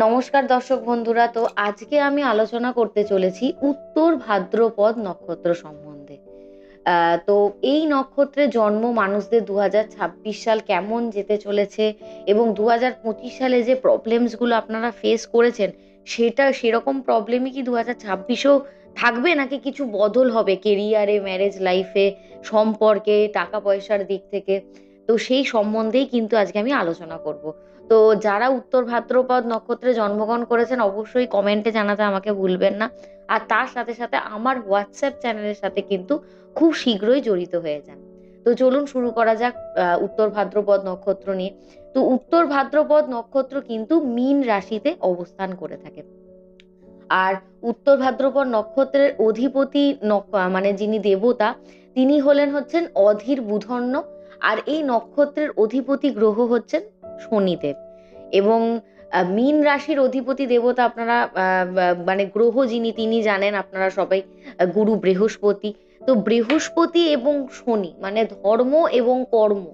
নমস্কার দর্শক বন্ধুরা, তো আজকে আমি আলোচনা করতে চলেছি উত্তর ভাদ্রপদ নক্ষত্র সম্বন্ধে। তো এই নক্ষত্রে জন্ম মানুষদের দু হাজার ছাব্বিশ সাল কেমন যেতে চলেছে এবং দু হাজার পঁচিশ সালে যে প্রবলেমসগুলো আপনারা ফেস করেছেন, সেটা সেরকম প্রবলেমই কি দু হাজার ছাব্বিশেও থাকবে নাকি কিছু বদল হবে কেরিয়ারে ম্যারেজ লাইফে সম্পর্কে, টাকা পয়সার দিক থেকে? তো সেই সম্বন্ধেই কিন্তু আজকে আমি আলোচনা করব। তো যারা উত্তর ভাদ্রপদ নক্ষত্রে জন্মগ্রহণ করেছেন, অবশ্যই কমেন্টে জানাতে আমাকে ভুলবেন না। আর তার সাথে সাথে আমার হোয়াটসঅ্যাপ চ্যানেলের সাথে কিন্তু খুব শীঘ্রই জড়িত হয়ে যান। তো চলুন শুরু করা যাক উত্তর ভাদ্রপদ নক্ষত্র নিয়ে। তো উত্তর ভাদ্রপদ নক্ষত্র কিন্তু মীন রাশিতে অবস্থান করে থাকে। আর উত্তর ভাদ্রপদ নক্ষত্রের অধিপতি মানে যিনি দেবতা, তিনি হলেন হচ্ছেন অধীর বুধন্য। আর এই নক্ষত্রের অধিপতি গ্রহ হচ্ছেন শনিদেব। এবং মীন রাশির অধিপতি দেবতা আপনারা মানে গ্রহ যিনি, তিনি জানেন আপনারা সবাই গুরু বৃহস্পতি। তো বৃহস্পতি এবং শনি মানে ধর্ম এবং কর্ম,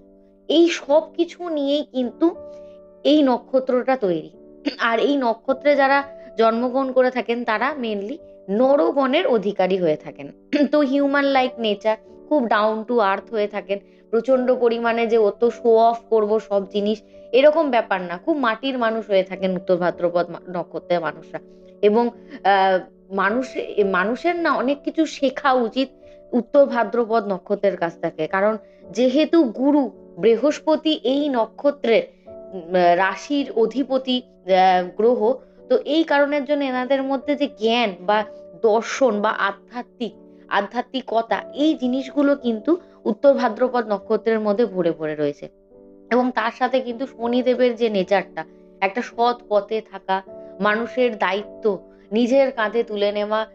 এই সব কিছু নিয়েই কিন্তু এই নক্ষত্রটা তৈরি। আর এই নক্ষত্রে যারা জন্মগ্রহণ করে থাকেন, তারা মেনলি নরগণের অধিকারী হয়ে থাকেন। তো হিউম্যান লাইক নেচার খুব ডাউন টু আর্থ হয়ে থাকেন। প্রচণ্ড পরিমাণে যে অত শো অফ করব সব জিনিস, এরকম ব্যাপার না। খুব মাটির মানুষ হয়ে থাকেন উত্তর ভাদ্রপদ নক্ষত্রের মানুষরা। এবং মানুষ, মানুষের না অনেক কিছু শেখা উচিত উত্তর ভাদ্রপদ নক্ষত্রের কাছ থেকে। কারণ যেহেতু গুরু, বৃহস্পতি এই নক্ষত্রের রাশির অধিপতি গ্রহ, তো এই কারণের জন্য এনাদের মধ্যে যে জ্ঞান বা দর্শন বা আধ্যাত্মিক, আধ্যাত্মিকতা, এই জিনিসগুলো কিন্তু উত্তর ভাদ্রপদ নক্ষত্রের মধ্যে ভরে ভরে রয়েছে। এবং তার সাথে কিন্তু শনিদেবের যে নেচারটা একটা সৎ পথে থাকা, মানুষের দায়িত্ব, নিজের কাঁধে তুলে নেওয়া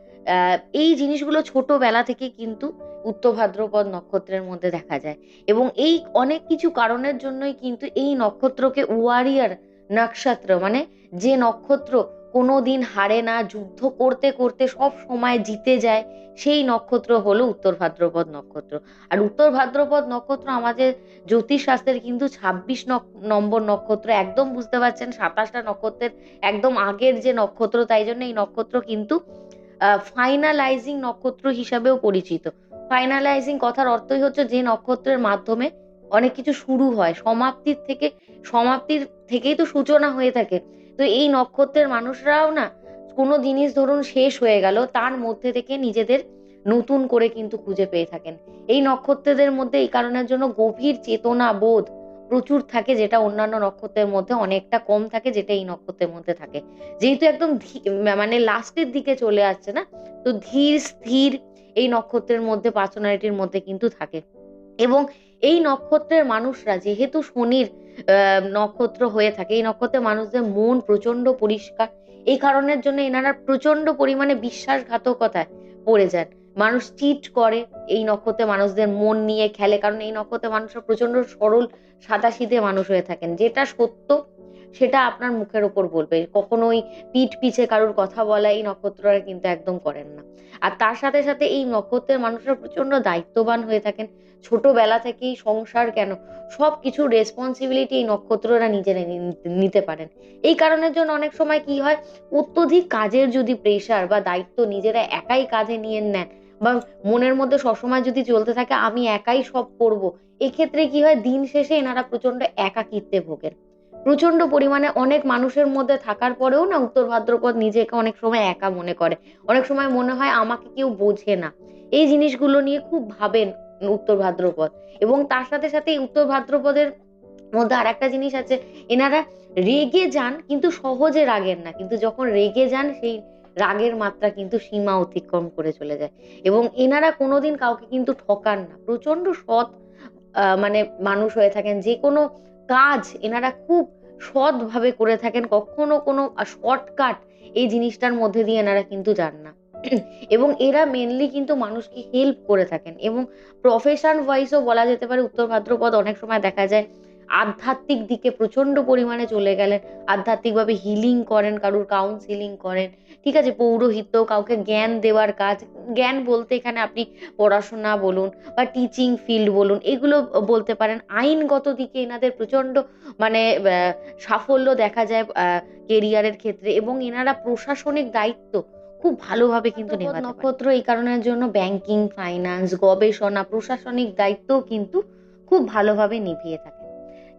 এই জিনিসগুলো ছোটবেলা থেকে কিন্তু উত্তর ভাদ্রপদ নক্ষত্রের মধ্যে দেখা যায়। এবং এই অনেক কিছু কারণের জন্যই কিন্তু এই নক্ষত্রকে ওয়ারিয়ার নক্ষত্র মানে যে নক্ষত্র কোনো দিন হারে না, যুদ্ধ করতে করতে সব সময় জিতে যায়, সেই নক্ষত্র হলো উত্তর ভাদ্রপদ নক্ষত্র। আর উত্তর ভাদ্রপদ নক্ষত্র আমাদের জ্যোতিষশাস্ত্রের কিন্তু ছাব্বিশ নম্বর নক্ষত্র, একদম বুঝতে পারছেন, সাতাশটা নক্ষত্রের একদম আগের যে নক্ষত্র, তাই জন্য এই নক্ষত্র কিন্তু ফাইনালাইজিং নক্ষত্র হিসাবেও পরিচিত। ফাইনালাইজিং কথার অর্থই হচ্ছে যে নক্ষত্রের মাধ্যমে অনেক কিছু শুরু হয়, সমাপ্তির থেকে, সমাপ্তির থেকেই তো সূচনা হয়ে থাকে। তো এই নক্ষত্রের মানুষরাও না কোনো জিনিস ধরুন শেষ হয়ে গেল, তার মধ্যে থেকে নিজেদের নতুন করে কিন্তু খুঁজে পেয়ে থাকেন। এই নক্ষত্রদের মধ্যে এই কারণের জন্য গভীর চেতনা বোধ প্রচুর থাকে, যেটা অন্যান্য নক্ষত্রের মধ্যে অনেকটা কম থাকে, যেটা এই নক্ষত্রের মধ্যে থাকে। যেহেতু একদম মানে লাস্টের দিকে চলে আসছে না, তো ধীর, স্থির এই নক্ষত্রের মধ্যে পার্সোনালিটির মধ্যে কিন্তু থাকে। এবং এই নক্ষত্রের মানুষরা, যেহেতু শনির নক্ষত্র হয়ে থাকে, এই নক্ষত্রের মানুষদের মন প্রচণ্ড পরিষ্কার। এই কারণের জন্য এনারা প্রচণ্ড পরিমাণে বিশ্বাসঘাতকতায় পড়ে যান। মানুষ চিট করে এই নক্ষত্রের মানুষদের মন নিয়ে খেলে, কারণ এই নক্ষত্রের মানুষরা প্রচণ্ড সরল, সাদাসিধে মানুষ হয়ে থাকেন। যেটা সত্য সেটা আপনার মুখের ওপর বলবে। কখনোই পিঠ পিছে কারোর কথা বলা এই নক্ষত্ররা কিন্তু একদম করেন না। আর তার সাথে সাথে এই নক্ষত্রের মানুষরা প্রচণ্ড দায়িত্ববান হয়ে থাকেন। ছোটবেলা থেকেই সংসার কেন? সব কিছু রেসপন্সিবিলিটি এই নক্ষত্ররা নিজেরা নিতে পারেন। এই কারণের জন্য অনেক সময় কি হয়? অত্যধিক কাজের যদি প্রেশার বা দায়িত্ব নিজেরা একাই কাঁধে নিয়ে নেন বা মনের মধ্যে সবসময় যদি চলতে থাকে, আমি একাই সব করব, এক্ষেত্রে কি হয়? দিন শেষে এনারা প্রচণ্ড একাকিত্বে ভোগেন। প্রচণ্ড পরিমাণে অনেক মানুষের মধ্যে থাকার পরেও না উত্তর ভাদ্রপদ নিজেকে অনেক সময় একা মনে করে। অনেক সময় মনে হয় আমাকে কেউ বোঝে না। এই জিনিসগুলো নিয়ে খুব ভাবেন উত্তর ভাদ্রপদ। এবং তার সাথে সাথে উত্তর ভাদ্রপদের মধ্যে আর একটা জিনিস আছে, এনারা রেগে যান কিন্তু সহজে রাগেন না। কিন্তু যখন রেগে যান, সেই রাগের মাত্রা কিন্তু সীমা অতিক্রম করে চলে যায়। এবং এনারা কোনোদিন কাউকে কিন্তু ঠকান না। প্রচণ্ড সৎ মানে মানুষ হয়ে থাকেন। যে কোনো কাজ এনারা খুব সৎভাবে করে থাকেন। কখনো কোনো শর্টকাট এই জিনিসটার মধ্যে দিয়ে এনারা কিন্তু যান না। এবং এরা মেনলি কিন্তু মানুষকে হেল্প করে থাকেন। এবং প্রফেশন ওয়াইজও বলা যেতে পারে, উত্তর ভাদ্রপদ অনেক সময় দেখা যায় আধ্যাত্মিক দিকে প্রচণ্ড পরিমাণে চলে গেলেন। আধ্যাত্মিকভাবে হিলিং করেন কারুর কাউন্সিলিং করেন। ঠিক আছে পৌরোহিত্য কাউকে জ্ঞান দেওয়ার কাজ। জ্ঞান বলতে এখানে আপনি পড়াশোনা বলুন বা টিচিং ফিল্ড বলুন এগুলো বলতে পারেন। আইনগত দিকে এনাদের প্রচণ্ড মানে সাফল্য দেখা যায় কেরিয়ারের ক্ষেত্রে এবং এনারা প্রশাসনিক দায়িত্ব খুব ভালোভাবে কিন্তু নেওয়া নক্ষত্র এই কারণের জন্য ব্যাংকিং ফাইন্যান্স গবেষণা প্রশাসনিক দায়িত্বও কিন্তু খুব ভালোভাবে নিভিয়ে থাকে।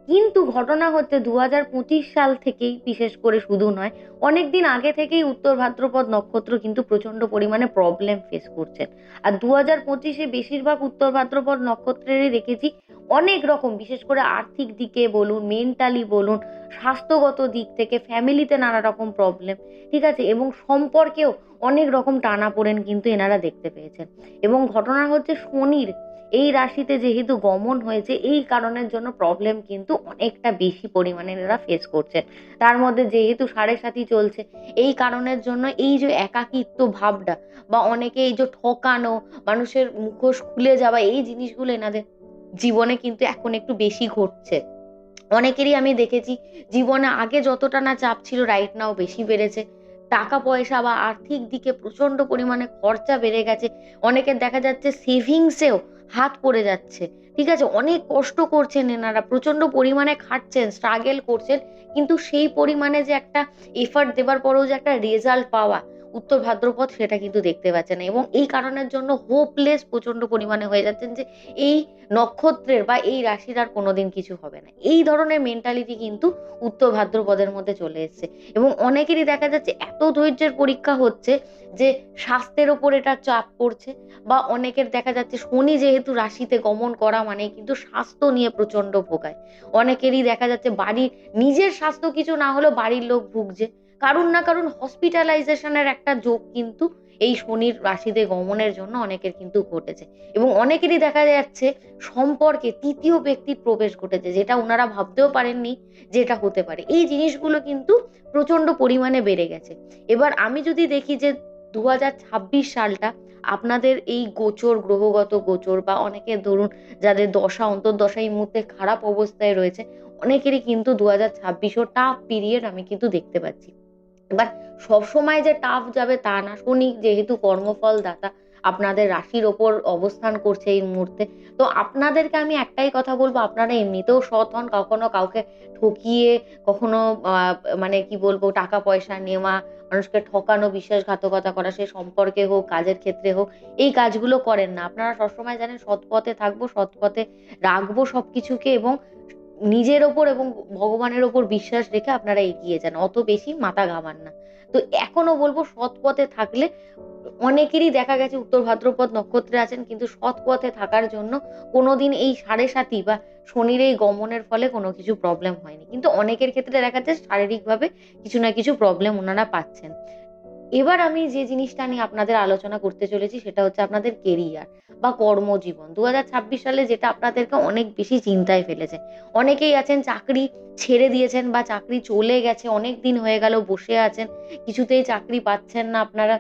কিন্তু ঘটনা হচ্ছে দু হাজার পঁচিশ সাল থেকেই, বিশেষ করে শুধু নয় অনেক দিন আগে থেকেই উত্তর ভাদ্রপদ নক্ষত্র কিন্তু প্রচণ্ড পরিমাণে প্রবলেম ফেস করছেন আর দু হাজার পঁচিশে বেশিরভাগ উত্তর ভাদ্রপদ নক্ষত্রেরই দেখেছি অনেক রকম, বিশেষ করে আর্থিক দিকে বলুন মেন্টালি বলুন, স্বাস্থ্যগত দিক থেকে ফ্যামিলিতে নানা রকম প্রবলেম ঠিক আছে? এবং সম্পর্কেও অনেক রকম টানাপোড়েন কিন্তু এনারা দেখতে পেয়েছেন। এবং ঘটনা হচ্ছে শনির এই রাশিতে যেহেতু গমন হয়েছে, এই কারণের জন্য প্রবলেম কিন্তু অনেকটা বেশি পরিমাণে এরা ফেস করছেন তার মধ্যে যেহেতু সাড়ে সাথী চলছে, এই কারণের জন্য এই যে একাকিত্ব ভাবটা বা অনেকে এই যে ঠকানো, মানুষের মুখোশ খুলে যাওয়া, এই জিনিসগুলো এনাদের জীবনে কিন্তু এখন একটু বেশি ঘটছে। অনেকেরই আমি দেখেছি, জীবনে আগে যতটা না চাপ ছিল রাইট নাও বেশি বেড়েছে। টাকা পয়সা বা আর্থিক দিকে প্রচণ্ড পরিমাণে খরচা বেড়ে গেছে। অনেকের দেখা যাচ্ছে সেভিংসেও হাত পড়ে যাচ্ছে। ঠিক আছে? অনেক কষ্ট করছেন এনারা, প্রচণ্ড পরিমাণে খাটছেন স্ট্রাগেল করছেন, কিন্তু সেই পরিমাণে যে একটা এফার্ট দেবার পরেও যে একটা রেজাল্ট পাওয়া উত্তর ভাদ্রপদ সেটা কিন্তু দেখতে পাচ্ছে না এবং এই কারণের জন্য হোপলেস প্রচণ্ড পরিমাণে হয়ে যাচ্ছেন যে এই নক্ষত্রের বা এই রাশির আর কোনোদিন কিছু হবে না। এই ধরনের মেন্টালিটি কিন্তু উত্তর ভাদ্রপদের মধ্যে চলে এসছে। এবং অনেকেরই দেখা যাচ্ছে এত ধৈর্যের পরীক্ষা হচ্ছে যে স্বাস্থ্যের ওপর এটা চাপ পড়ছে বা অনেকের দেখা যাচ্ছে শনি যেহেতু রাশিতে গমন করা মানে কিন্তু স্বাস্থ্য নিয়ে প্রচণ্ড ভোগায়। অনেকেরই দেখা যাচ্ছে বাড়ির নিজের স্বাস্থ্য কিছু না হলেও বাড়ির লোক ভুগছে। কারুর না কারুর হসপিটালাইজেশনের একটা যোগ কিন্তু এই শনির রাশিতে গমনের জন্য অনেকের কিন্তু ঘটেছে। এবং অনেকেরই দেখা যাচ্ছে সম্পর্কে তৃতীয় ব্যক্তির প্রবেশ ঘটেছে, যেটা ওনারা ভাবতেও পারেননি যে এটা হতে পারে। এই জিনিসগুলো কিন্তু প্রচণ্ড পরিমাণে বেড়ে গেছে। এবার আমি যদি দেখি যে দু হাজার ছাব্বিশ সালটা আপনাদের এই গোচর, গ্রহগত গোচর বা অনেকের ধরুন যাদের দশা, অন্তর্দশা এই মুহূর্তে খারাপ অবস্থায় রয়েছে, অনেকেরই কিন্তু দু হাজার ছাব্বিশও টাফ পিরিয়ড আমি কিন্তু দেখতে পাচ্ছি। এবার সবসময় যে টাফ যাবে তা না। শনি যেহেতু কর্মফল দাতা আপনাদের রাশির ওপর অবস্থান করছে এই মুহূর্তে। তো আপনাদেরকে আমি একটাই কথা বলব, আপনারা এমনিতেও সৎ হন, কখনো কাউকে ঠকিয়ে, কখনো মানে কি বলব টাকা পয়সা নেওয়া, মানুষকে ঠকানো, বিশ্বাসঘাতকতা করা, সে সম্পর্কে হোক, কাজের ক্ষেত্রে হোক, এই কাজগুলো করেন না। আপনারা সবসময় জানেন, সৎ পথে থাকব, সৎ পথে রাখব সবকিছুকে এবং নিজের ওপর এবং ভগবানের ওপর বিশ্বাস রেখে আপনারা এগিয়ে যান, অত বেশি মাথা ঘামান না। তো এখনও বলব, সৎ পথে থাকলে অনেকেরই দেখা গেছে উত্তর ভাদ্রপদ নক্ষত্রে আছেন, কিন্তু সৎ পথে থাকার জন্য কোনোদিন এই সাড়ে সাতি বা শনির এই গমনের ফলে কোনো কিছু প্রবলেম হয়নি। কিন্তু অনেকের ক্ষেত্রে দেখা যাচ্ছে শারীরিকভাবে কিছু না কিছু প্রবলেম ওনারা পাচ্ছেন। এবার আমি যে জিনিসটা নিয়ে আপনাদের আলোচনা করতে চলেছি সেটা হচ্ছে আপনাদের কেরিয়ার বা কর্মজীবন। দু হাজার ছাব্বিশ সালে যেটা আপনাদেরকে অনেক বেশি চিন্তায় ফেলেছে। অনেকেই আছেন চাকরি ছেড়ে দিয়েছেন বা চাকরি চলে গেছে, অনেক দিন হয়ে গেল, বসে আছেন, কিছুতেই চাকরি পাচ্ছেন না আপনারা।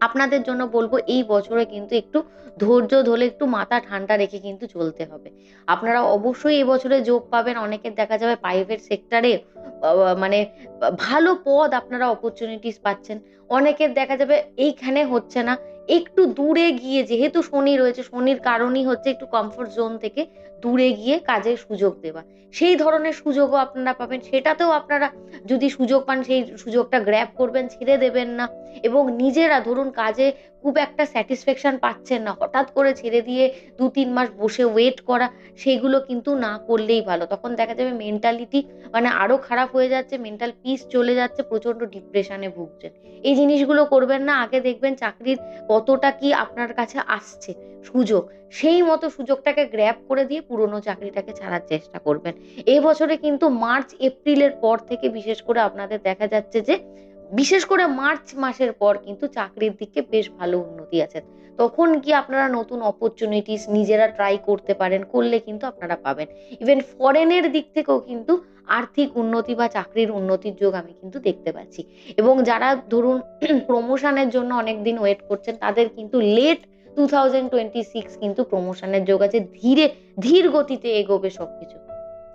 আপনাদের জন্য বলব, এই বছরে কিন্তু একটু ধৈর্য ধরে, একটু মাথা ঠান্ডা রেখে কিন্তু চলতে হবে। আপনারা অবশ্যই এবছরে যোগ পাবেন। অনেকের দেখা যাবে প্রাইভেট সেক্টরে মানে ভালো পদ আপনারা অপরচুনিটিস পাচ্ছেন। অনেকের দেখা যাবে এইখানে হচ্ছে না। একটু দূরে গিয়ে, যেহেতু শনি রয়েছে, শনির কারণই হচ্ছে একটু কমফোর্ট জোন থেকে দূরে গিয়ে কাজের সুযোগ দেওয়া। সেই ধরনের সুযোগও আপনারা পাবেন। সেটাতেও আপনারা যদি সুযোগ পান, সেই সুযোগটা গ্র্যাব করবেন, ছেড়ে দেবেন না এবং নিজেরা ধরুন কাজে খুব একটা স্যাটিসফ্যাকশন পাচ্ছেন না, হঠাৎ করে ছেড়ে দিয়ে দু তিন মাস বসে ওয়েট করা, সেগুলো কিন্তু না করলেই ভালো। তখন দেখা যাবে মেন্টালিটি মানে আরও খারাপ হয়ে যাচ্ছে মেন্টাল পিস চলে যাচ্ছে প্রচণ্ড ডিপ্রেশনে ভুগছেন। এই জিনিসগুলো করবেন না, আগে দেখবেন চাকরির কতটা কি আপনার কাছে আসছে সুযোগ? সেই মতো সুযোগটাকে গ্র্যাব করে দিয়ে পুরনো চাকরিটাকে ছাড়ার চেষ্টা করবেন। এই বছরে কিন্তু মার্চ, এপ্রিলের পর থেকে বিশেষ করে আপনাদের দেখা যাচ্ছে যে, বিশেষ করে মার্চ মাসের পর কিন্তু চাকরির দিকে বেশ ভালো উন্নতি আছে। তখন কি আপনারা নতুন অপরচুনিটিস নিজেরা ট্রাই করতে পারেন, করলে কিন্তু আপনারা পাবেন। ইভেন ফরেনের দিক থেকেও কিন্তু আর্থিক উন্নতি বা চাকরির উন্নতির যোগ আমি কিন্তু দেখতে পাচ্ছি। এবং যারা ধরুন প্রমোশনের জন্য অনেক দিন ওয়েট করছেন, তাদের কিন্তু late two thousand twenty six কিন্তু প্রমোশনের যোগ আছে। ধীরে, ধীর গতিতে এগোবে সবকিছু।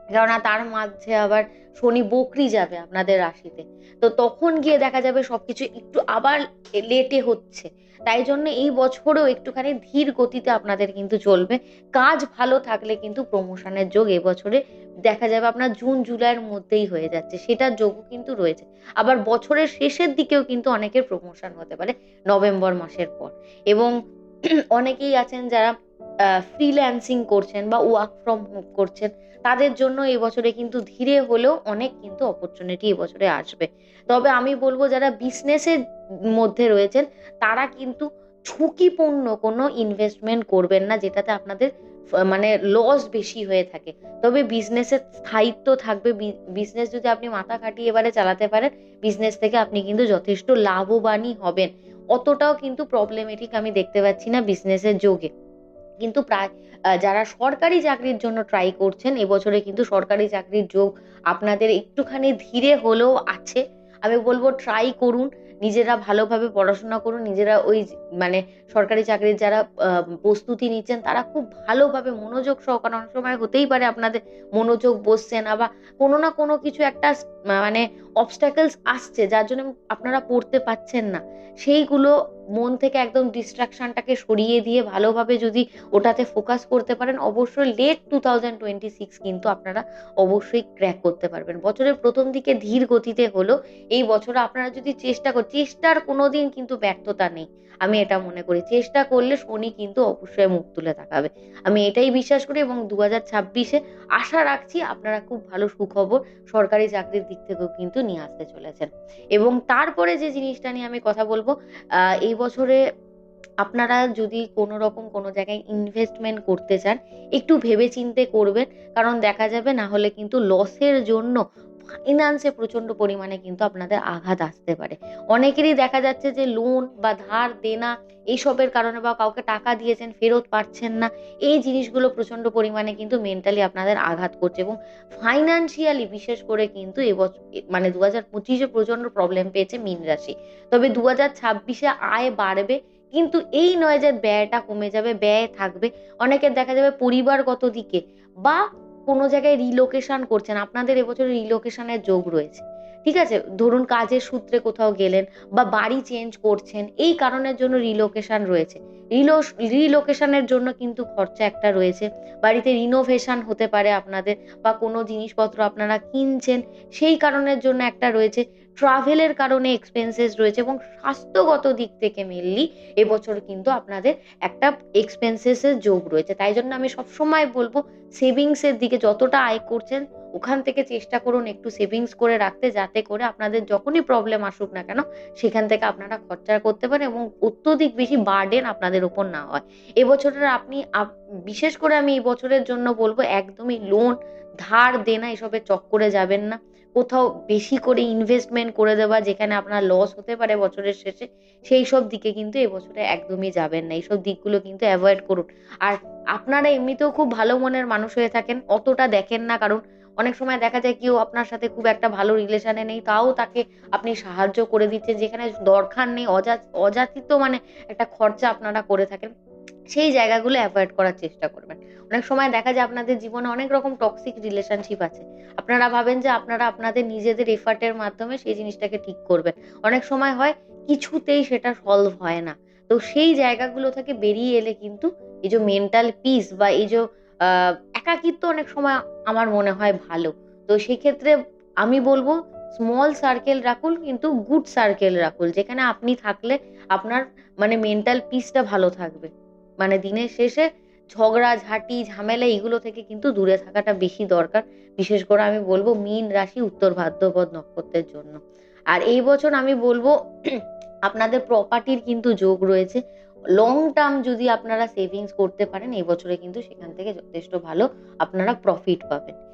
কেননা তার মাঝে আবার শনি বকরি যাবে আপনাদের রাশিতে। তো তখন গিয়ে দেখা যাবে সবকিছু একটু আবার লেটে হচ্ছে। তাই জন্য এই বছরেও একটুখানি ধীর গতিতে আপনাদের কিন্তু চলবে। কাজ ভালো থাকলে কিন্তু প্রমোশনের যোগ এবছরে দেখা যাবে আপনার জুন, জুলাইয়ের মধ্যেই হয়ে যাচ্ছে, সেটার যোগও কিন্তু রয়েছে। আবার বছরের শেষের দিকেও কিন্তু অনেকের প্রমোশন হতে পারে, নভেম্বর মাসের পর। এবং অনেকেই আছেন যারা ফ্রিল্যান্সিং করছেন বা ওয়ার্ক ফ্রম হোম করছেন, তাদের জন্য এবছরে কিন্তু ধীরে হলেও অনেক কিন্তু অপরচুনিটি এবছরে আসবে। তবে আমি বলব, যারা বিজনেসের মধ্যে রয়েছেন, তারা কিন্তু ঝুঁকিপূর্ণ কোনো ইনভেস্টমেন্ট করবেন না, যেটাতে আপনাদের মানে লস বেশি হয়ে থাকে। তবে বিজনেসের স্থায়িত্ব থাকবে বিজনেস যদি আপনি মাথা খাটিয়ে এবারে চালাতে পারেন বিজনেস থেকে আপনি কিন্তু যথেষ্ট লাভবানই হবেন। অতটাও কিন্তু প্রবলেমেটিক আমি দেখতে পাচ্ছি না বিজনেসের যোগে। কিন্তু প্রায় যারা সরকারি চাকরির জন্য ট্রাই করছেন, এবছরে কিন্তু সরকারি চাকরির যোগ আপনাদের একটুখানি ধীরে হলেও আছে। আমি বলব ট্রাই করুন, নিজেরা ভালোভাবে পড়াশোনা করুন, নিজেরা ওই মানে সরকারি চাকরির যারা প্রস্তুতি নিচ্ছেন, তারা খুব ভালোভাবে মনোযোগ সহকারে, অনেক সময় হতেই পারে আপনাদের মনোযোগ বসছে না বা কোনো না কোনো কিছু একটা মানে অবস্ট্যাকলস আসছে, যার জন্য আপনারা পড়তে পাচ্ছেন না। সেইগুলো মন থেকে একদম ডিস্ট্রাকশনটাকে সরিয়ে দিয়ে ভালোভাবে যদি ওটাতে ফোকাস করতে পারেন অবশ্যই late two thousand twenty six কিন্তু আপনারা অবশ্যই ক্র্যাক করতে পারবেন। বছরের প্রথম দিকে ধীর গতিতে হলো এই বছরে আপনারা যদি চেষ্টা করেন চেষ্টার কোনোদিন কিন্তু ব্যর্থতা নেই। আমি এটা মনে করি চেষ্টা করলে শনি কিন্তু অবশ্যই মুখ তুলে তাকাবে। আমি এটাই বিশ্বাস করি এবং দু হাজার ছাব্বিশে আশা রাখছি আপনারা খুব ভালো সুখবর সরকারি চাকরির দিক থেকেও কিন্তু নিয়ে আসতে চলেছেন। এবং তারপরে যে জিনিসটা নিয়ে আমি কথা বলব আহ, এই বছরে আপনারা যদি কোনো রকম কোনো জায়গায় ইনভেস্টমেন্ট করতে চান, একটু ভেবে ভেবেচিন্তে করবেন। কারণ দেখা যাবে না হলে কিন্তু লসের জন্য ফাইন্যান্সে প্রচণ্ড পরিমাণে কিন্তু আপনাদের আঘাত আসতে পারে। অনেকেরই দেখা যাচ্ছে যে লোন বা ধার দেনা এইসবের কারণে বা কাউকে টাকা দিয়েছেন, ফেরত পাচ্ছেন না, এই জিনিসগুলো প্রচণ্ড পরিমাণে কিন্তু মেন্টালি আপনাদের আঘাত করছে এবং ফাইন্যান্সিয়ালি বিশেষ করে কিন্তু এবছর মানে দু হাজার পঁচিশে প্রচণ্ড প্রবলেম পেয়েছে মীন রাশি। তবে দু হাজার ছাব্বিশে আয় বাড়বে, কিন্তু এই নয় যে ব্যয়টা কমে যাবে, ব্যয় থাকবে। অনেকের দেখা যাবে পরিবারগত দিকে বা কোনো জায়গায় রিলোকেশন করছেন, আপনাদের এবছর রিলোকেশনের যোগ রয়েছে। ঠিক আছে? ধরুন কাজের সূত্রে কোথাও গেলেন বা বাড়ি চেঞ্জ করছেন, এই কারণের জন্য রিলোকেশন রয়েছে। রিলো রিলোকেশনের জন্য কিন্তু খরচা একটা রয়েছে। বাড়িতে রিনোভেশন হতে পারে আপনাদের বা কোনো জিনিসপত্র আপনারা কিনছেন, সেই কারণের জন্য একটা রয়েছে। ট্রাভেলের কারণে এক্সপেন্সেস রয়েছে এবং স্বাস্থ্যগত দিক থেকে মেনলি এবছর কিন্তু আপনাদের একটা এক্সপেন্সেসের যোগ রয়েছে। তাই জন্য আমি সবসময় বলব সেভিংসের দিকে যতটা আয় করছেন, ওখান থেকে চেষ্টা করুন একটু সেভিংস করে রাখতে, যাতে করে আপনাদের যখনই প্রবলেম আসুক না কেন, সেখান থেকে আপনারা খরচা করতে পারেন এবং অত্যধিক বেশি বার্ডেন আপনাদের উপর না হয়। এবছরের আপনি, আপ- বিশেষ করে আমি এই বছরের জন্য বলব, একদমই লোন ধার দেনা এসবের চক্করে যাবেন না। কোথাও বেশি করে ইনভেস্টমেন্ট করে দেওয়া যেখানে আপনার লস হতে পারে বছরের শেষে, সেই সব দিকে কিন্তু এবছরে একদমই যাবেন না। এইসব দিকগুলো কিন্তু অ্যাভয়েড করুন। আর আপনারা এমনিতেও খুব ভালো মনের মানুষ হয়ে থাকেন, অতটা দেখেন না। কারণ অনেক সময় দেখা যায় কেউ আপনার সাথে খুব একটা ভালো রিলেশনে নেই, তাও তাকে আপনি সাহায্য করে দিচ্ছেন, যেখানে দরকার নেই, অযা, অযাচিত মানে একটা খরচা আপনারা করে থাকেন। সেই জায়গাগুলো অ্যাভয়েড করার চেষ্টা করবেন। অনেক সময় দেখা যায় আপনাদের জীবনে অনেক রকম টক্সিক রিলেশনশিপ আছে। আপনারা ভাবেন যে আপনারা আপনাদের নিজেদের এফার্টের মাধ্যমে সেই জিনিসটাকে ঠিক করবেন। অনেক সময় হয় কিছুতেই সেটা সলভ হয় না। তো সেই জায়গাগুলো থেকে বেরিয়ে এলে কিন্তু এই যে মেন্টাল পিস বা এই যে একাকিত্ব অনেক সময় আমার মনে হয় ভালো। তো সেই ক্ষেত্রে আমি বলব স্মল সার্কেল রাখুন কিন্তু গুড সার্কেল রাখুন। যেখানে আপনি থাকলে আপনার মানে মেন্টাল পিসটা ভালো থাকবে। মানে দিনের শেষে ঝগড়া, ঝাঁটি, ঝামেলা এগুলো থেকে কিন্তু দূরে থাকাটা বেশি দরকার। বিশেষ করে আমি বলব মীন রাশি উত্তর ভাদ্রপদ নক্ষত্রের জন্য। আর এই বছর আমি বলব আপনাদের প্রপার্টির কিন্তু যোগ রয়েছে। লং টার্ম যদি আপনারা সেভিংস করতে পারেন, এই বছরে কিন্তু সেখান থেকে যথেষ্ট ভালো আপনারা প্রফিট পাবেন।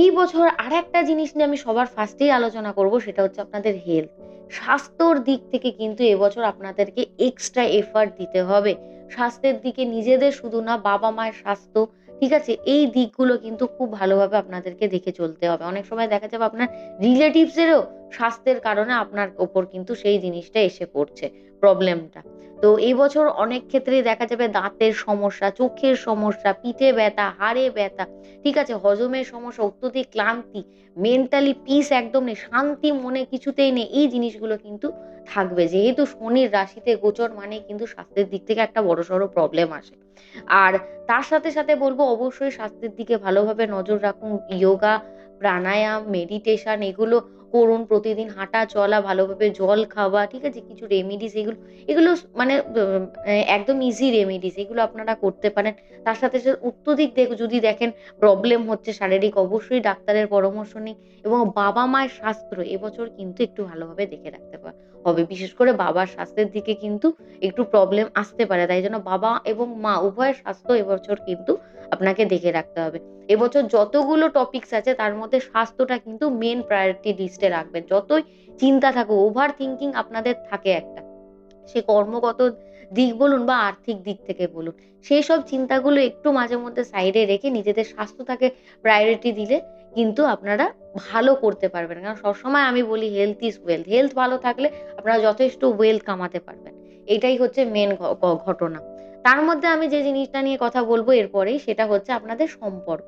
এই বছর আর একটা জিনিস নিয়ে আমি সবার ফার্স্টেই আলোচনা করব, সেটা হচ্ছে আপনাদের হেলথ স্বাস্থ্যর দিক থেকে কিন্তু এবছর আপনাদেরকে এক্সট্রা এফার্ট দিতে হবে। স্বাস্থ্যের দিকে নিজেদের শুধু না, বাবা মায়ের স্বাস্থ্য, ঠিক আছে? এই দিকগুলো কিন্তু খুব ভালোভাবে আপনাদেরকে দেখে চলতে হবে। অনেক সময় দেখা যাবে আপনার রিলেটিভসেরও স্বাস্থ্যের কারণে আপনার ওপর কিন্তু সেই জিনিসটা এসে পড়ছে প্রবলেমটা তো এই বছর অনেক ক্ষেত্রেই দেখা যাবে দাঁতের সমস্যা, চোখের সমস্যা, পিঠে ব্যথা, হাড়ে ব্যথা, ঠিক আছে? হজমের সমস্যা, অত্যধিক ক্লান্তি মেন্টালি পিস একদম নেই, শান্তি মনে কিছুতেই নেই, এই জিনিসগুলো কিন্তু থাকবে। যেহেতু শনির রাশিতে গোচর মানে কিন্তু স্বাস্থ্যের দিক থেকে একটা বড়সড় প্রবলেম আসে। আর তার সাথে সাথে বলব, অবশ্যই স্বাস্থ্যের দিকে ভালোভাবে নজর রাখুন। ইয়োগা প্রাণায়াম মেডিটেশন এগুলো করুন, প্রতিদিন হাঁটা, চলা, ভালোভাবে জল খাওয়া, ঠিক আছে? কিছু রেমিডিস এগুলো এগুলো মানে একদম ইজি রেমিডিস এগুলো আপনারা করতে পারেন। তার সাথে সাথে অত্যধিক দেখ, যদি দেখেন প্রবলেম হচ্ছে শারীরিক, অবশ্যই ডাক্তারের পরামর্শ নিন এবং বাবা মায়ের স্বাস্থ্য এবছর কিন্তু একটু ভালোভাবে দেখে রাখতে হবে। বিশেষ করে বাবার স্বাস্থ্যের দিকে কিন্তু একটু প্রবলেম আসতে পারে। তাই জন্য বাবা এবং মা, উভয়ের স্বাস্থ্য এবছর কিন্তু আপনাকে দেখে রাখতে হবে। এবছর যতগুলো টপিকস আছে, তার মধ্যে স্বাস্থ্যটা কিন্তু মেন প্রায়োরিটি লিস্টে রাখবেন। যতই চিন্তা থাকুক ওভার থিঙ্কিং আপনাদের থাকে একটা। সে কর্মগত দিক বলুন বা আর্থিক দিক থেকে বলুন, সেই সব চিন্তাগুলো একটু মাঝে মধ্যে সাইডে রেখে নিজেদের স্বাস্থ্যটাকে প্রায়োরিটি দিলে কিন্তু আপনারা ভালো করতে পারবেন। কারণ সবসময় আমি বলি হেলথ ইজ ওয়েলথ হেলথ ভালো থাকলে আপনারা যথেষ্ট ওয়েলথ কামাতে পারবেন। এটাই হচ্ছে মেন ঘটনা। তার মধ্যে আমি যে জিনিসটা নিয়ে কথা বলব এরপরেই সেটা হচ্ছে আপনাদের সম্পর্ক।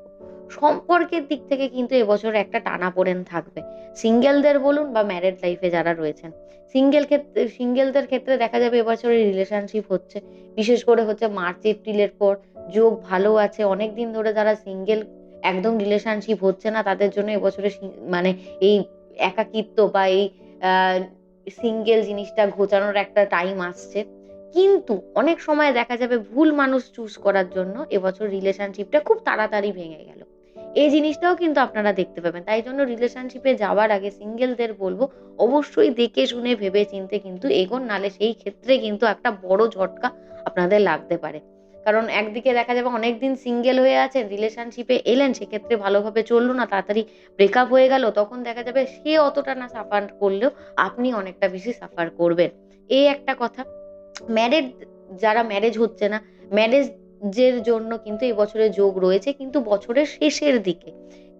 সম্পর্কের দিক থেকে কিন্তু এবছর একটা টানাপোড়েন থাকবে। সিঙ্গেলদের বলুন বা ম্যারেড লাইফে যারা রয়েছেন, সিঙ্গেল ক্ষেত্রে, সিঙ্গেলদের ক্ষেত্রে দেখা যাবে এবছরে রিলেশনশিপ হচ্ছে। বিশেষ করে হচ্ছে মার্চ, এপ্রিলের পর যোগ ভালো আছে অনেক দিন ধরে যারা সিঙ্গেল একদম রিলেশনশিপ হচ্ছে না, তাদের জন্য এবছরে মানে এই একাকিত্ব বা এই সিঙ্গেল জিনিসটা ঘোচানোর একটা টাইম আসছে। কিন্তু অনেক সময় দেখা যাবে ভুল মানুষ চুজ করার জন্য এবছর রিলেশনশিপটা খুব তাড়াতাড়ি ভেঙে গেল। এই জিনিসটাও কিন্তু আপনারা দেখতে পাবেন। তাই জন্য রিলেশনশিপে যাওয়ার আগে সিঙ্গেলদের বলব, অবশ্যই দেখে শুনে ভেবে চিনতে কিন্তু এগোন, নালে সেই ক্ষেত্রে কিন্তু একটা বড় ঝটকা আপনাদের লাগতে পারে। কারণ একদিকে দেখা যাবে অনেকদিন সিঙ্গেল হয়ে আছেন রিলেশনশিপে এলেন, সেক্ষেত্রে ভালোভাবে চলল না, তাড়াতাড়ি ব্রেকআপ হয়ে গেল, তখন দেখা যাবে সে অতটা না সাফার করলেও আপনি অনেকটা বেশি সাফার করবেন। এই একটা কথা। ম্যারেড যারা ম্যারেজ হচ্ছে না ম্যারেজের জন্য কিন্তু এই বছরে যোগ রয়েছে, কিন্তু বছরের শেষের দিকে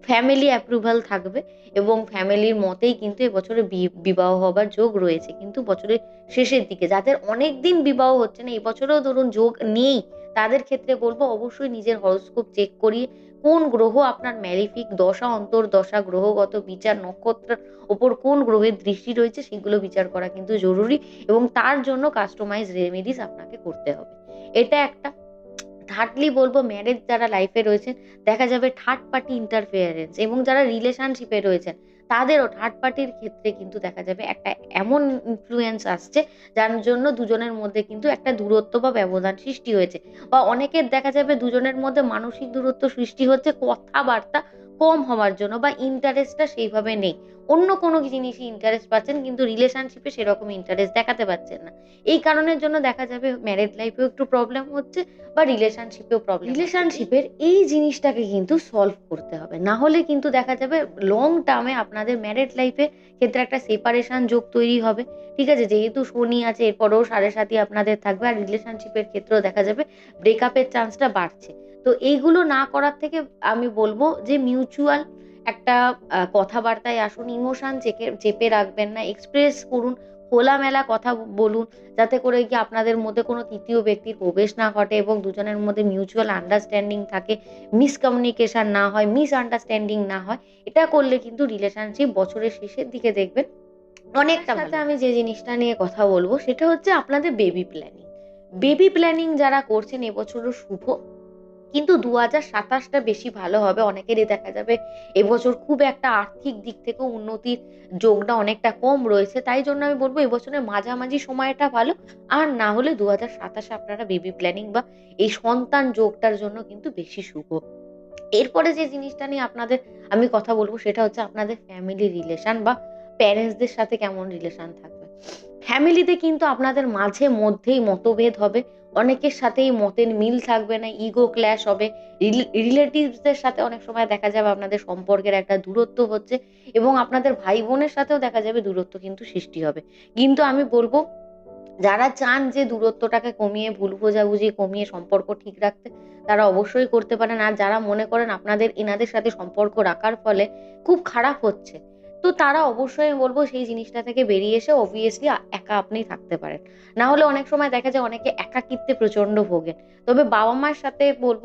ফ্যামিলি অ্যাপ্রুভাল থাকবে এবং ফ্যামিলির মতেই কিন্তু এবছরে বিবাহ হবার যোগ রয়েছে, কিন্তু বছরের শেষের দিকে। যাদের অনেক দিন বিবাহ হচ্ছে না এবছরেও ধরুন যোগ নেই, তাদের ক্ষেত্রে বলব অবশ্যই নিজের হরস্কোপ চেক করিয়ে কোন গ্রহ আপনার ম্যালিফিক দশা অন্তর দশা গ্রহগত বিচার, নক্ষত্রের ওপর কোন গ্রহের দৃষ্টি রয়েছে সেগুলো বিচার করা কিন্তু জরুরি এবং তার জন্য কাস্টমাইজ রেমেডিস আপনাকে করতে হবে। এটা একটা। থার্ডলি বলব ম্যারেজ যারা লাইফে রয়েছেন, দেখা যাবে থার্ড পার্টি ইন্টারফেয়ারেন্স এবং যারা রিলেশনশিপে রয়েছেন তাদেরও থার্ড পার্টির ক্ষেত্রে কিন্তু দেখা যাবে একটা এমন ইনফ্লুয়েন্স আসছে, যার জন্য দুজনের মধ্যে কিন্তু একটা দূরত্ব বা ব্যবধান সৃষ্টি হয়েছে। বা অনেকের দেখা যাবে দুজনের মধ্যে মানসিক দূরত্ব সৃষ্টি হচ্ছে, কথাবার্তা কম হওয়ার জন্য বা ইন্টারেস্টটা সেইভাবে নেই। অন্য কোনো জিনিসই ইন্টারেস্ট পাচ্ছেন, কিন্তু রিলেশনশিপে সেরকম ইন্টারেস্ট দেখাতে পারছেন না। এই কারণের জন্য দেখা যাবে ম্যারেড লাইফেও একটু প্রবলেম হচ্ছে বা রিলেশনশিপেও প্রবলেম রিলেশনশিপের এই জিনিসটাকে কিন্তু সলভ করতে হবে। না হলে কিন্তু দেখা যাবে লং টার্মে আপনাদের ম্যারেড লাইফে ক্ষেত্রে একটা সেপারেশন যোগ তৈরি হবে। ঠিক আছে? যেহেতু শনি আছে, এরপরেও সাড়ে সাথী আপনাদের থাকবে আর রিলেশনশিপের ক্ষেত্রেও দেখা যাবে ব্রেকআপের চান্সটা বাড়ছে। তো এইগুলো না করার থেকে আমি বলব যে মিউচুয়াল একটা কথাবার্তায় আসুন ইমোশন চেপে চেপে রাখবেন না এক্সপ্রেস করুন খোলামেলা কথা বলুন যাতে করে কি আপনাদের মধ্যে কোনো তৃতীয় ব্যক্তির প্রবেশ না ঘটে এবং দুজনের মধ্যে মিউচুয়াল আন্ডারস্ট্যান্ডিং থাকে মিসকমিউনিকেশন না হয় মিস আন্ডারস্ট্যান্ডিং না হয় এটা করলে কিন্তু রিলেশনশিপ বছরের শেষের দিকে দেখবেন অনেকটা সাথে আমি যে জিনিসটা নিয়ে কথা বলব সেটা হচ্ছে আপনাদের বেবি প্ল্যানিং বেবি প্ল্যানিং যারা করছেন এবছরও শুভ। কিন্তু দু হাজার সাতাশটা বেশি ভালো হবে, অনেকেরই দেখা যাবে এবছর খুব একটা আর্থিক দিক থেকে উন্নতির যোগটা অনেকটা কম রয়েছে। তাই জন্য আমি বলব এবছরের মাঝামাঝি সময়টা ভালো, আর না হলে দু হাজার সাতাশে আপনারা বেবি প্ল্যানিং বা এই সন্তান যোগটার জন্য কিন্তু বেশি শুভ এরপরে যে জিনিসটা নিয়ে আপনাদের আমি কথা বলব সেটা হচ্ছে আপনাদের ফ্যামিলি রিলেশন বা প্যারেন্টসদের সাথে কেমন রিলেশন থাকবে। ফ্যামিলিতে কিন্তু আপনাদের মাঝে মধ্যেই মতভেদ হবে অনেকের সাথেই মতের মিল থাকবে না ইগো ক্ল্যাশ হবে। রিলেটিভসদের সাথে অনেক সময় দেখা যাবে আপনাদের সম্পর্কের একটা দূরত্ব হচ্ছে এবং আপনাদের ভাই বোনের সাথেও দেখা যাবে দূরত্ব কিন্তু সৃষ্টি হবে। কিন্তু আমি বলব, যারা চান যে দূরত্বটাকে কমিয়ে, ভুল বোঝাবুঝি কমিয়ে সম্পর্ক ঠিক রাখতে, তারা অবশ্যই করতে পারেন। আর যারা মনে করেন আপনাদের এনাদের সাথে সম্পর্ক রাখার ফলে খুব খারাপ হচ্ছে তো তারা অবশ্যই আমি বলব সেই জিনিসটা থেকে বেরিয়ে এসে অবভিয়াসলি একা আপনি থাকতে পারেন। না হলে অনেক সময় দেখা যায় অনেকে একাকিত্বে প্রচণ্ড ভোগেন তবে বাবা মার সাথে বলব,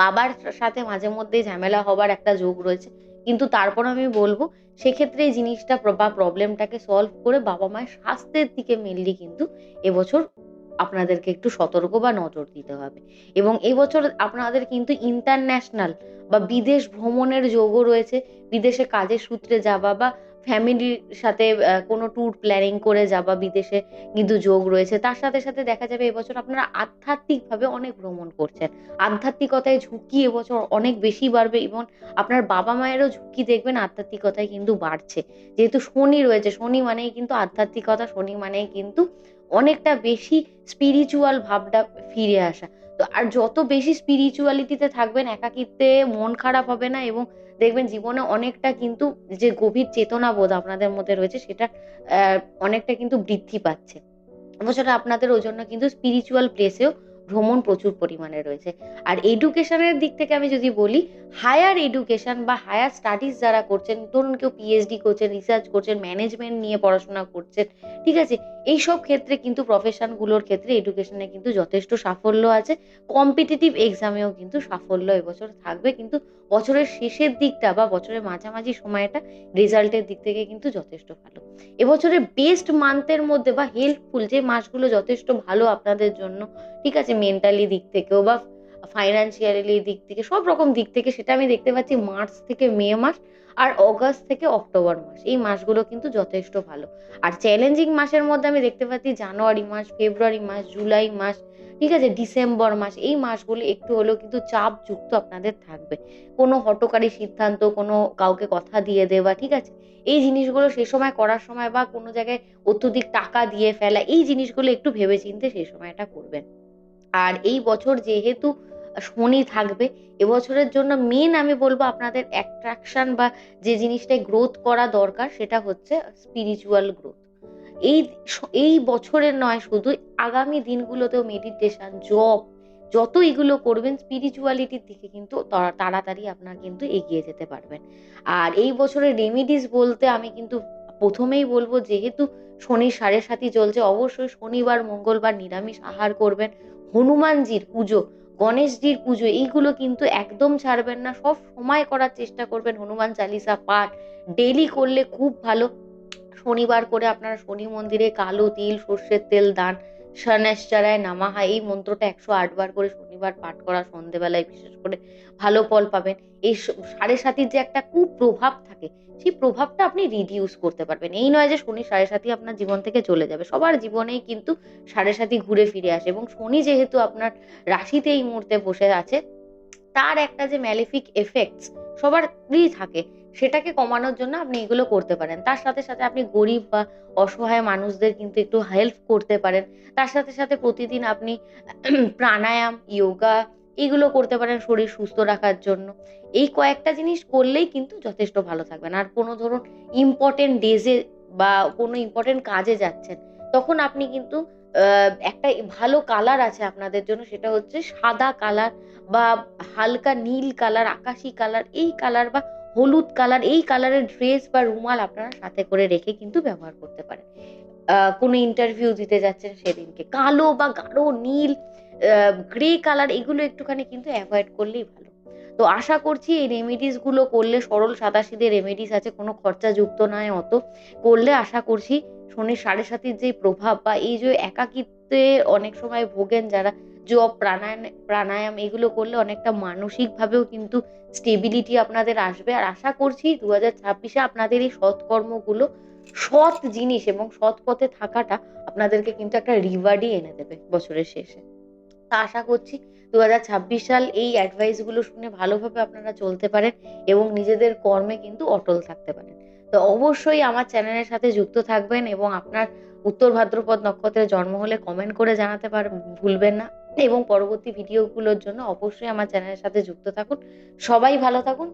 বাবার সাথে মাঝে মধ্যে ঝামেলা হবার একটা যোগ রয়েছে। কিন্তু তারপর আমি বলব, সেক্ষেত্রে এই জিনিসটা বা প্রবলেমটাকে সলভ করে বাবা মায়ের স্বাস্থ্যের দিকে মেনলি কিন্তু এবছর আপনাদেরকে একটু সতর্ক বা নজর দিতে হবে। এবং এবছর আপনাদের কিন্তু ইন্টারন্যাশনাল বা বিদেশ ভ্রমণের যোগও রয়েছে। বিদেশে কাজের সূত্রে যাওয়া বা ফ্যামিলির সাথে কোনো ট্যুর প্ল্যানিং করে যাওয়া বিদেশে কিন্তু যোগ রয়েছে। তার সাথে সাথে দেখা যাবে এবছর আপনারা আধ্যাত্মিকভাবে অনেক ভ্রমণ করছেন। আধ্যাত্মিকতায় ঝুঁকি এবছর অনেক বেশি বাড়বে এবং আপনার বাবা মায়েরও ঝুঁকি দেখবেন, আধ্যাত্মিকতায় কিন্তু বাড়ছে। যেহেতু শনি রয়েছে, শনি মানেই কিন্তু আধ্যাত্মিকতা, শনি মানেই কিন্তু অনেকটা বেশি স্পিরিচুয়াল ভাবটা ফিরে আসা। তো আর যত বেশি স্পিরিচুয়ালিটিতে থাকবেন, একাকিত্বে মন খারাপ হবে না এবং দেখবেন জীবনে অনেকটা কিন্তু যে গভীর চেতনা বোধ আপনাদের মধ্যে রয়েছে, সেটা অনেকটা কিন্তু বৃদ্ধি পাচ্ছে। এবছর আপনাদের ওই জন্য কিন্তু স্পিরিচুয়াল প্লেসেও ভ্রমণ প্রচুর পরিমাণে রয়েছে। আর এডুকেশনের দিক থেকে আমি যদি বলি হায়ার এডুকেশন বা হায়ার স্টাডিজ যারা করছেন, ধরুন কেউ পিএইচডি করছেন রিসার্চ করছেন ম্যানেজমেন্ট নিয়ে পড়াশোনা করছেন, ঠিক আছে? এইসব ক্ষেত্রে কিন্তু প্রফেশনগুলোর ক্ষেত্রে এডুকেশনে কিন্তু যথেষ্ট সাফল্য আছে। কম্পিটিটিভ এক্সামেও কিন্তু সাফল্য এবছর থাকবে। কিন্তু বছরের শেষের দিকটা বা বছরের মাঝামাঝি সময়টা রেজাল্টের দিক থেকে কিন্তু যথেষ্ট ভালো। এবছরের বেস্ট মান্থের মধ্যে বা হেল্পফুল যে মাসগুলো যথেষ্ট ভালো আপনাদের জন্য, ঠিক আছে? মেন্টালি দিক থেকেও বা ফাইন্যান্সিয়ালি দিক থেকে, সব রকম দিক থেকে সেটা আমি দেখতে পাচ্ছি মার্চ থেকে মে মাস আর অগাস্ট থেকে অক্টোবর মাস। এই মাসগুলো কিন্তু যথেষ্ট ভালো। আর চ্যালেঞ্জিং মাসের মধ্যে আমি দেখতে পাচ্ছি জানুয়ারি মাস, ফেব্রুয়ারি মাস, জুলাই মাস, ঠিক আছে, ডিসেম্বর মাস, এই মাসগুলো একটু হলেও কিন্তু চাপযুক্ত আপনাদের থাকবে। কোনো হটকারী সিদ্ধান্ত, কোনো কাউকে কথা দিয়ে দেওয়া, ঠিক আছে? এই জিনিসগুলো সে সময় করার সময় বা কোনো জায়গায় অত্যধিক টাকা দিয়ে ফেলা, এই জিনিসগুলো একটু ভেবেচিন্তে সেই সময়টা করবেন। আর এই বছর যেহেতু শনি থাকবে, এবছরের জন্য মেন আমি বলব আপনাদের অ্যাট্রাকশন বা যে জিনিসটায় গ্রোথ করা দরকার সেটা হচ্ছে স্পিরিচুয়াল গ্রোথ এই এই বছরের নয়, শুধু আগামী দিনগুলোতেও মেডিটেশন জব যত এগুলো করবেন স্পিরিচুয়ালিটির দিকে কিন্তু তাড়াতাড়ি আপনার কিন্তু এগিয়ে যেতে পারবেন। আর এই বছরের রেমিডিস বলতে আমি কিন্তু প্রথমেই বলব, যেহেতু শনি সাড়ে সাথী চলছে, অবশ্যই শনিবার, মঙ্গলবার নিরামিষ আহার করবেন। হনুমানজির পুজো, গণেশজির পুজো, এইগুলো কিন্তু একদম ছাড়বেন না। সব সময় করার চেষ্টা করবেন হনুমান চালিসা পাঠ। ডেলি করলে খুব ভালো। শনিবার করে আপনারা শনি মন্দিরে কালো তিল, সর্ষের তেল, দান শনেশ্চরায় নামাহা এই মন্ত্রটা একশো আটবার করে শনিবার পাঠ করা সন্ধেবেলায় বিশেষ করে ভালো ফল পাবেন। এই সাড়ে সাতির যে একটা কুপ্রভাব থাকে, সেই প্রভাবটা আপনি রিডিউস করতে পারবেন। এই নয় যে শনি সাড়ে সাথী আপনার জীবন থেকে চলে যাবে। সবার জীবনেই কিন্তু সাড়ে সাথী ঘুরে ফিরে আসে এবং শনি যেহেতু আপনার রাশিতে এই মুহূর্তে বসে আছে, তার একটা যে ম্যালিফিক এফেক্টস সবারই থাকে। সেটাকে কমানোর জন্য আপনি এগুলো করতে পারেন। তার সাথে সাথে আপনি গরিব বা অসহায় মানুষদের কিন্তু একটু হেল্প করতে পারেন। তার সাথে সাথে প্রতিদিন আপনি প্রাণায়াম যোগা এগুলো করতে পারেন শরীর সুস্থ রাখার জন্য। এই কয়েকটা জিনিস করলেই কিন্তু যথেষ্ট ভালো থাকবেন আর কোনো ধরুন ইম্পর্টেন্ট ডেজে বা কোনো ইম্পর্টেন্ট কাজে যাচ্ছেন, তখন আপনি কিন্তু একটা ভালো কালার আছে আপনাদের জন্য, সেটা হচ্ছে সাদা কালার বা হালকা নীল কালার আকাশি কালার এই কালার বা হলুদ কালার এই কালারের ড্রেস বা রুমাল আপনারা সাথে করে রেখে কিন্তু ব্যবহার করতে পারেন। কোনো ইন্টারভিউ দিতে যাচ্ছেন সেদিনকে। কালো বা গাঢ়, নীল গ্রে কালার এগুলো একটুখানি কিন্তু অ্যাভয়েড করলেই ভালো। তো আশা করছি এই রেমেডিসগুলো করলে, সরল সাদাসিধে রেমেডিস আছে, কোনো খরচা যুক্ত নয় অত। করলে আশা করছি শনির সাড়ে সাতির যে প্রভাব বা এই যে একাকিত্বে অনেক সময় ভোগেন যারা জব প্রাণায়াম প্রাণায়াম এগুলো করলে অনেকটা মানসিকভাবেও কিন্তু স্টেবিলিটি আপনাদের আসবে। আর আশা করছি দু হাজার ছাব্বিশে আপনাদের এই সৎকর্মগুলো সৎ জিনিস এবং সৎ পথে থাকাটা আপনাদেরকে কিন্তু একটা রিওয়ার্ডই এনে দেবে বছরের শেষে। তা আশা করছি দু হাজার ছাব্বিশ সাল এই অ্যাডভাইসগুলো শুনে ভালোভাবে আপনারা চলতে পারেন এবং নিজেদের কর্মে কিন্তু অটল থাকতে পারেন। তো অবশ্যই আমার চ্যানেলের সাথে যুক্ত থাকবেন এবং আপনার উত্তর ভাদ্রপদ নক্ষত্রে জন্ম হলে কমেন্ট করে জানাতে পার, ভুলবেন না। এবং পরবর্তী ভিডিওগুলোর জন্য অবশ্যই আমার চ্যানেলের সাথে যুক্ত থাকুন। সবাই ভালো থাকুন।